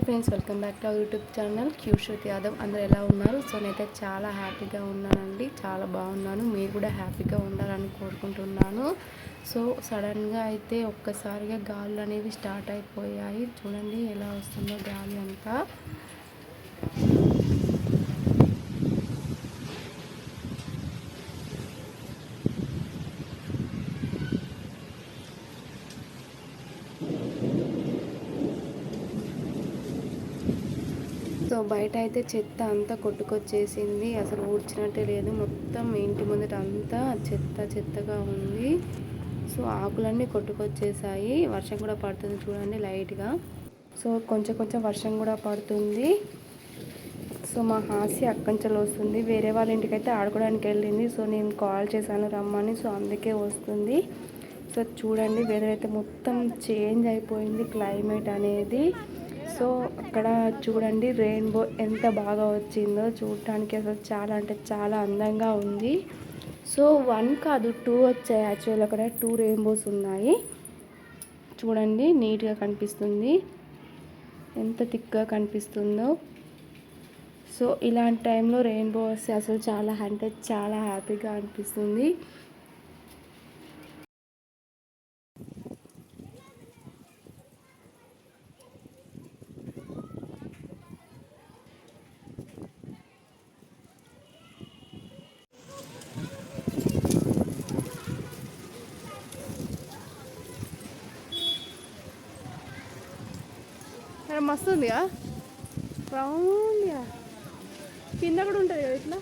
Hi friends welcome back to our YouTube channel. క్యూషోత్ Yadav అందరు ఎలా ఉన్నారు? సో నేనైతే చాలా హ్యాపీగా ఉన్నానండి. చాలా బాగున్నాను. మీరు కూడా హ్యాపీగా ఉండాలని కోరుకుంటున్నాను. సో సడన్గా అయితే ఒక్కసారిగా గాలులు అనేవి స్టార్ట్ అయిపోయాయి. చూడండి ఎలా వస్తుందో గాలి అంతా. సో బయట అయితే చెత్త అంతా కొట్టుకొచ్చేసింది. అసలు ఊడ్చినట్టే లేదు. మొత్తం ఇంటి ముందట అంతా చెత్త చెత్తగా ఉంది. సో ఆకులన్నీ కొట్టుకొచ్చేసాయి. వర్షం కూడా పడుతుంది చూడండి లైట్గా. సో కొంచెం కొంచెం వర్షం కూడా పడుతుంది. సో మా హాసి అక్కంచెలు వస్తుంది. వేరే వాళ్ళ ఇంటికి అయితే ఆడుకోవడానికి వెళ్ళింది. సో నేను కాల్ చేశాను రమ్మని. సో అందుకే వస్తుంది. సో చూడండి వెదర్ అయితే మొత్తం చేంజ్ అయిపోయింది. క్లైమేట్ అనేది సో అక్కడ చూడండి రెయిన్బో ఎంత బాగా వచ్చిందో చూడటానికి అసలు చాలా అంటే చాలా అందంగా ఉంది. సో వన్ కాదు టూ వచ్చాయి యాక్చువల్ అక్కడ టూ రెయిన్బోస్ ఉన్నాయి. చూడండి నీట్గా కనిపిస్తుంది. ఎంత థిక్గా కనిపిస్తుందో. సో ఇలాంటి టైంలో రెయిన్బో వస్తే అసలు చాలా అంటే చాలా హ్యాపీగా అనిపిస్తుంది. మస్తు ఉందిగా రౌండ్గా కింద కూడా ఉంటుంది కదా ఇట్లా?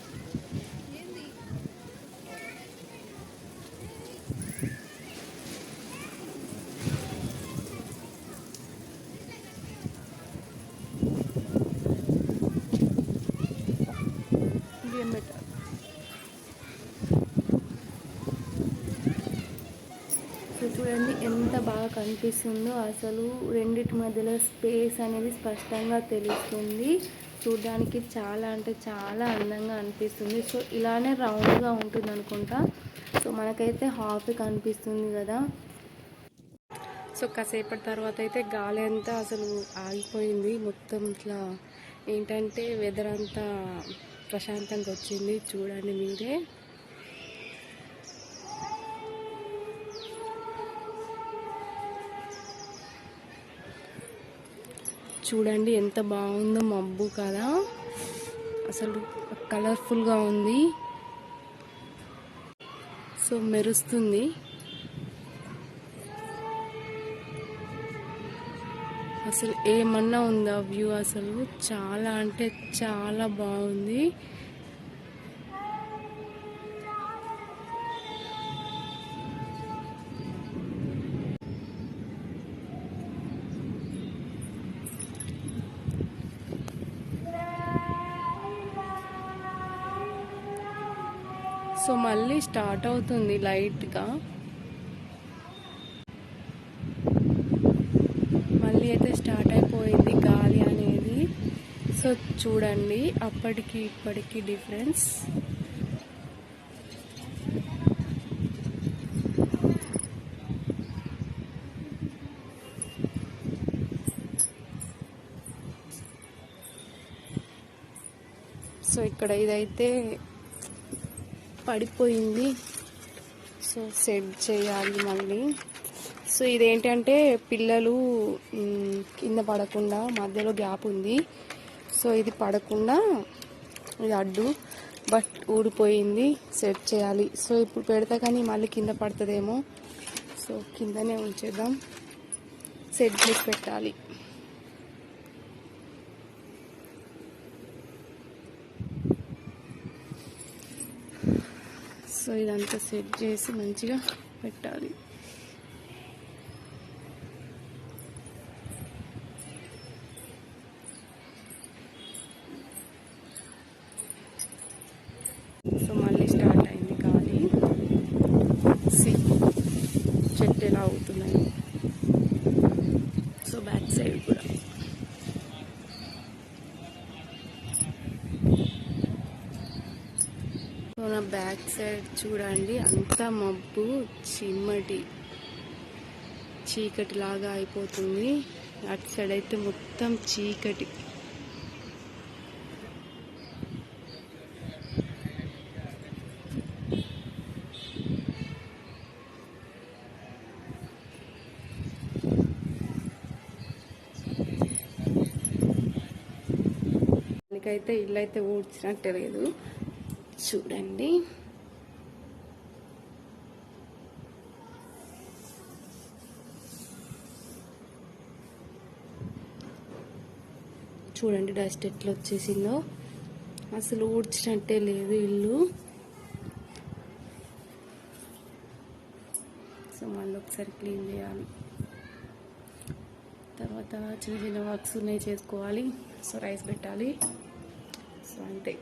సో చూడండి ఎంత బాగా కనిపిస్తుందో. అసలు రెండిటి మధ్యలో స్పేస్ అనేది స్పష్టంగా తెలుస్తుంది. చూడడానికి చాలా అంటే చాలా అందంగా అనిపిస్తుంది. సో ఇలానే రౌండ్గా ఉంటుంది అనుకుంటా. సో మనకైతే హాఫ్ కనిపిస్తుంది కదా. సో కాసేపటి తర్వాత అయితే గాలి అంతా అసలు ఆగిపోయింది. మొత్తం ఇట్లా ఏంటంటే వెదర్ అంతా ప్రశాంతంగా వచ్చింది. చూడండి మీరే. చూడండి ఎంత బాగుందో మబ్బు కదా. అసలు కలర్ఫుల్గా ఉంది. సో మెరుస్తుంది. అసలు ఏమన్నా ఉందా వ్యూ అసలు? చాలా అంటే చాలా బాగుంది. సో మళ్ళీ స్టార్ట్ అవుతుంది లైట్గా. మళ్ళీ అయితే స్టార్ట్ అయిపోయింది గాలి అనేది. సో చూడండి అప్పటికి ఇప్పటికి డిఫరెన్స్. సో ఇక్కడ ఇదైతే పడిపోయింది. సో సెట్ చేయాలి మళ్ళీ. సో ఇదేంటంటే పిల్లలు కింద పడకుండా మధ్యలో గ్యాప్ ఉంది. సో ఇది పడకుండా ఇది అడ్డు బట్ ఊడిపోయింది. సెట్ చేయాలి. సో ఇప్పుడు పెడతా కానీ మళ్ళీ కింద పడుతుందేమో. సో కిందనే ఉంచేద్దాం. సెట్ చేసి పెట్టాలి. సో ఇదంతా సెట్ చేసి మంచిగా పెట్టాలి. సో మళ్ళీ స్టార్ట్ అయింది కానీ సి చెట్టు ఎలా అవుతుంది సో బ్యాక్ సైడ్ కూడా మన బ్యాక్ సైడ్ చూడండి అంతా మబ్బు చిమ్మటి చీకటి లాగా అయిపోతుంది. అటు సైడ్ అయితే మొత్తం చీకటి. అయితే ఇల్లు అయితే ఊడ్చినట్టే లేదు. చూడండి. చూడండి డస్ట్ ఎట్లా వచ్చేసిందో. అసలు ఊడ్చినట్టే లేదు ఇల్లు. సో మళ్ళీ ఒకసారి క్లీన్ చేయాలి. తర్వాత చిన్న చిన్న వర్క్స్ ఉన్నాయి చేసుకోవాలి. సో రైస్ పెట్టాలి. సో అంతే.